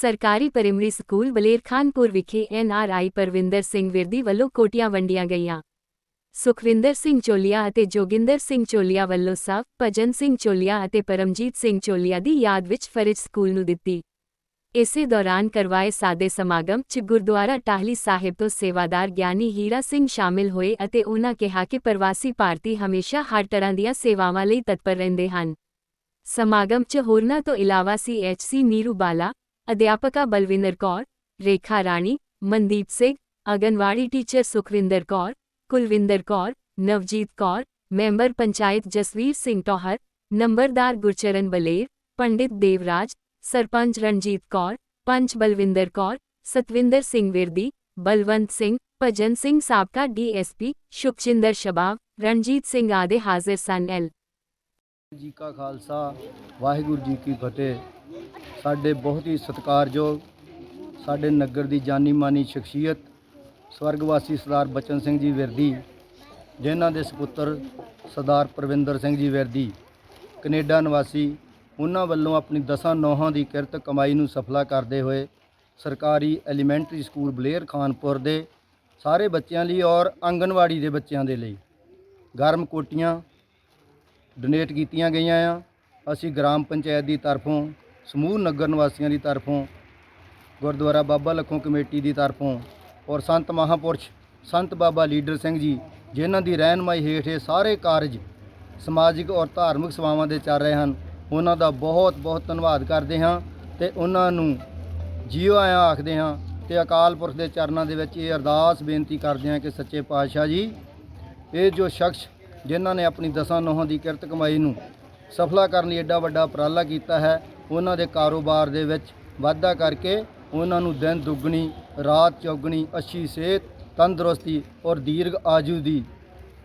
ਸਰਕਾਰੀ primary school ਬਲੇਰਖਾਨਪੁਰ ਵਿਖੇ NRI Parvinder Singh Virdi ਵੱਲੋਂ ਕੋਟੀਆਂ ਵੰਡੀਆਂ ਗਈਆਂ। ਸੁਖਵਿੰਦਰ ਸਿੰਘ ਚੋਲੀਆ ਅਤੇ ਜੋਗਿੰਦਰ ਸਿੰਘ ਚੋਲੀਆ ਵੱਲੋਂ ਸਵ, ਭਜਨ ਸਿੰਘ ਚੋਲੀਆ ਅਤੇ ਪਰਮਜੀਤ ਸਿੰਘ ਚੋਲੀਆ ਦੀ ਯਾਦ ਵਿੱਚ ਫਰਿਜ ਸਕੂਲ ਨੂੰ ਦਿੱਤੀ। ਇਸੇ ਦੌਰਾਨ ਕਰਵਾਏ ਸਾਦੇ ਸਮਾਗਮ 'ਚ ਗੁਰਦੁਆਰਾ ਟਾਹਲੀ ਸਾਹਿਬ ਤੋਂ ਸੇਵਾਦਾਰ ਗਿਆਨੀ ਹੀਰਾ ਸਿੰਘ ਸ਼ਾਮਿਲ ਹੋਏ ਅਤੇ ਉਹਨਾਂ ਕਿਹਾ ਕਿ ਪ੍ਰਵਾਸੀ ਭਾਰਤੀ ਹਮੇਸ਼ਾ ਹਰ ਤਰ੍ਹਾਂ ਦੀਆਂ ਸੇਵਾਵਾਂ ਲਈ ਤਤਪਰ ਰਹਿੰਦੇ ਹਨ। ਸਮਾਗਮ 'ਚ ਹੋਰਨਾਂ ਤੋਂ ਇਲਾਵਾ ਸੀਐਚਸੀ ਨੀਰੂ ਬਾਲਾ अध्यापका बलविंदर कौर, रेखा रानी, मनदीप सिंह, आंगनवाड़ी टीचर सुखविंदर कौर, कुलविंदर कौर, नवजीत कौर, मेंबर पंचायत जसवीर सिंह टोहर, नंबरदार गुरचरण बलेर, पंडित देवराज, सरपंच रणजीत कौर, पंच बलविंदर कौर, सतविंदर सिंह विरदी, बलवंत सिंह, भजन सिंह साबका डीएसपी सुखचिंदर शबाब रणजीत सिंह आदि हाजिर सन एल। जी का खालसा, वाहिगुरु जी की फतेह। ਸਾਡੇ ਬਹੁਤ ਹੀ ਸਤਿਕਾਰਯੋਗ ਸਾਡੇ ਨਗਰ ਦੀ ਜਾਨੀ ਮਾਨੀ ਸ਼ਖਸੀਅਤ, ਸਵਰਗਵਾਸੀ ਸਰਦਾਰ ਬਚਨ ਸਿੰਘ ਜੀ ਵਿਰਦੀ, ਜਿਨ੍ਹਾਂ ਦੇ ਸੁਪੁੱਤਰ ਸਰਦਾਰ ਪ੍ਰਵਿੰਦਰ ਸਿੰਘ ਜੀ ਵਿਰਦੀ, ਕੈਨੇਡਾ ਨਿਵਾਸੀ, ਉਹਨਾਂ ਵੱਲੋਂ ਆਪਣੀ ਦਸਾਂ ਨੌਹਾਂ ਦੀ ਕਿਰਤ ਕਮਾਈ ਨੂੰ ਸਫਲਾ ਕਰਦੇ ਹੋਏ ਸਰਕਾਰੀ ਐਲੀਮੈਂਟਰੀ ਸਕੂਲ ਬਲੇਅਰ ਖਾਨਪੁਰ ਦੇ ਸਾਰੇ ਬੱਚਿਆਂ ਲਈ ਔਰ ਆਂਗਨਵਾੜੀ ਦੇ ਬੱਚਿਆਂ ਦੇ ਲਈ ਗਰਮ ਕੋਟੀਆਂ ਡੋਨੇਟ ਕੀਤੀਆਂ ਗਈਆਂ ਆ। ਅਸੀਂ ਗ੍ਰਾਮ ਪੰਚਾਇਤ ਦੀ ਤਰਫੋਂ ਸਮੂਹ ਨਗਰ ਨਿਵਾਸੀਆਂ ਦੀ ਤਰਫੋਂ, ਗੁਰਦੁਆਰਾ ਬਾਬਾ ਲੱਖੋਂ ਕਮੇਟੀ ਦੀ ਤਰਫੋਂ ਔਰ ਸੰਤ ਮਹਾਪੁਰਸ਼, ਸੰਤ ਬਾਬਾ ਲੀਡਰ ਸਿੰਘ ਜੀ, ਜਿਨ੍ਹਾਂ ਦੀ ਰਹਿਨਮਾਈ ਹੇਠ ਇਹ ਸਾਰੇ ਕਾਰਜ ਸਮਾਜਿਕ ਔਰ ਧਾਰਮਿਕ ਸੇਵਾਵਾਂ ਦੇ ਚੱਲ ਰਹੇ ਹਨ, ਉਹਨਾਂ ਦਾ ਬਹੁਤ ਬਹੁਤ ਧੰਨਵਾਦ ਕਰਦੇ ਹਾਂ ਤੇ ਉਹਨਾਂ ਨੂੰ ਜੀਓ ਆਇਆਂ ਆਖਦੇ ਹਾਂ ਤੇ ਅਕਾਲ ਪੁਰਖ ਦੇ ਚਰਨਾਂ ਦੇ ਵਿੱਚ ਇਹ ਅਰਦਾਸ ਬੇਨਤੀ ਕਰਦੇ ਹਾਂ ਕਿ ਸੱਚੇ ਪਾਤਸ਼ਾਹ ਜੀ, ਇਹ ਜੋ ਸ਼ਖਸ ਜਿਨ੍ਹਾਂ ਨੇ ਆਪਣੀ ਦਸਾਂ ਨੋਹਾਂ ਦੀ ਕਿਰਤ ਕਮਾਈ ਨੂੰ ਸਫਲਾ ਕਰਨ ਲਈ ਐਡਾ ਵੱਡਾ ਉਪਰਾਲਾ ਕੀਤਾ ਹੈ। ਉਹਨਾਂ ਦੇ ਕਾਰੋਬਾਰ ਦੇ ਵਿੱਚ ਵਾਧਾ ਕਰਕੇ ਉਹਨਾਂ ਨੂੰ ਦਿਨ ਦੁੱਗਣੀ, ਰਾਤ ਚੌਗਣੀ, ਅੱਛੀ ਸਿਹਤ, ਤੰਦਰੁਸਤੀ ਔਰ ਦੀਰਘ ਆਜੂ ਦੀ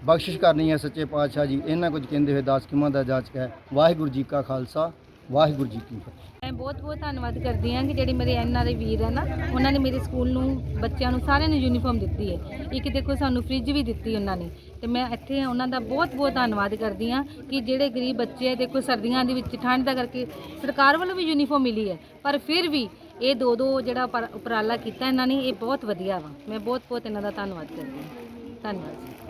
ਬਖਸ਼ਿਸ਼ ਕਰਨੀ ਹੈ ਸੱਚੇ ਪਾਤਸ਼ਾਹ ਜੀ। ਇਹਨਾਂ ਕੁਝ ਕਹਿੰਦੇ ਹੋਏ ਦਾਸ ਕਿਮਾਂ ਦਾ ਜਾਚਕ ਹੈ। ਵਾਹਿਗੁਰੂ ਜੀ ਕਾ ਖਾਲਸਾ। ਵਾਹਿਗੁਰੂ ਜੀ ਕੀ ਫਤਿਹ। ਮੈਂ ਬਹੁਤ ਬਹੁਤ ਧੰਨਵਾਦ ਕਰਦੀ ਹਾਂ ਕਿ ਜਿਹੜੇ ਮੇਰੇ ਐਨਆਰਆਈ ਵੀਰ ਹੈ ਨਾ, ਉਹਨਾਂ ਨੇ ਮੇਰੇ ਸਕੂਲ ਨੂੰ, ਬੱਚਿਆਂ ਨੂੰ ਸਾਰਿਆਂ ਨੂੰ ਯੂਨੀਫਾਰਮ ਦਿੱਤੀ ਹੈ। ਇੱਕ ਦੇਖੋ ਸਾਨੂੰ ਫ੍ਰਿਜ ਵੀ ਦਿੱਤੀ ਉਹਨਾਂ ਨੇ। ਤੇ ਮੈਂ ਇੱਥੇ ਉਹਨਾਂ ਦਾ ਬਹੁਤ ਬਹੁਤ ਧੰਨਵਾਦ ਕਰਦੀ ਹਾਂ ਕਿ ਜਿਹੜੇ ਗਰੀਬ ਬੱਚੇ ਹੈ ਦੇਖੋ ਸਰਦੀਆਂ ਦੇ ਵਿੱਚ ਠੰਡ ਦਾ ਕਰਕੇ ਸਰਕਾਰ ਵੱਲੋਂ ਵੀ ਯੂਨੀਫਾਰਮ ਮਿਲੀ ਹੈ। ਪਰ ਫਿਰ ਵੀ ਇਹ ਦੋ ਦੋ ਜਿਹੜਾ ਉਪਰ- ਉਪਰਾਲਾ ਕੀਤਾ ਇਹਨਾਂ ਨੇ, ਇਹ ਬਹੁਤ ਵਧੀਆ ਵਾ। ਮੈਂ ਬਹੁਤ ਬਹੁਤ ਇਹਨਾਂ ਦਾ ਧੰਨਵਾਦ ਕਰਦੀ ਹਾਂ। ਧੰਨਵਾਦ ਜੀ।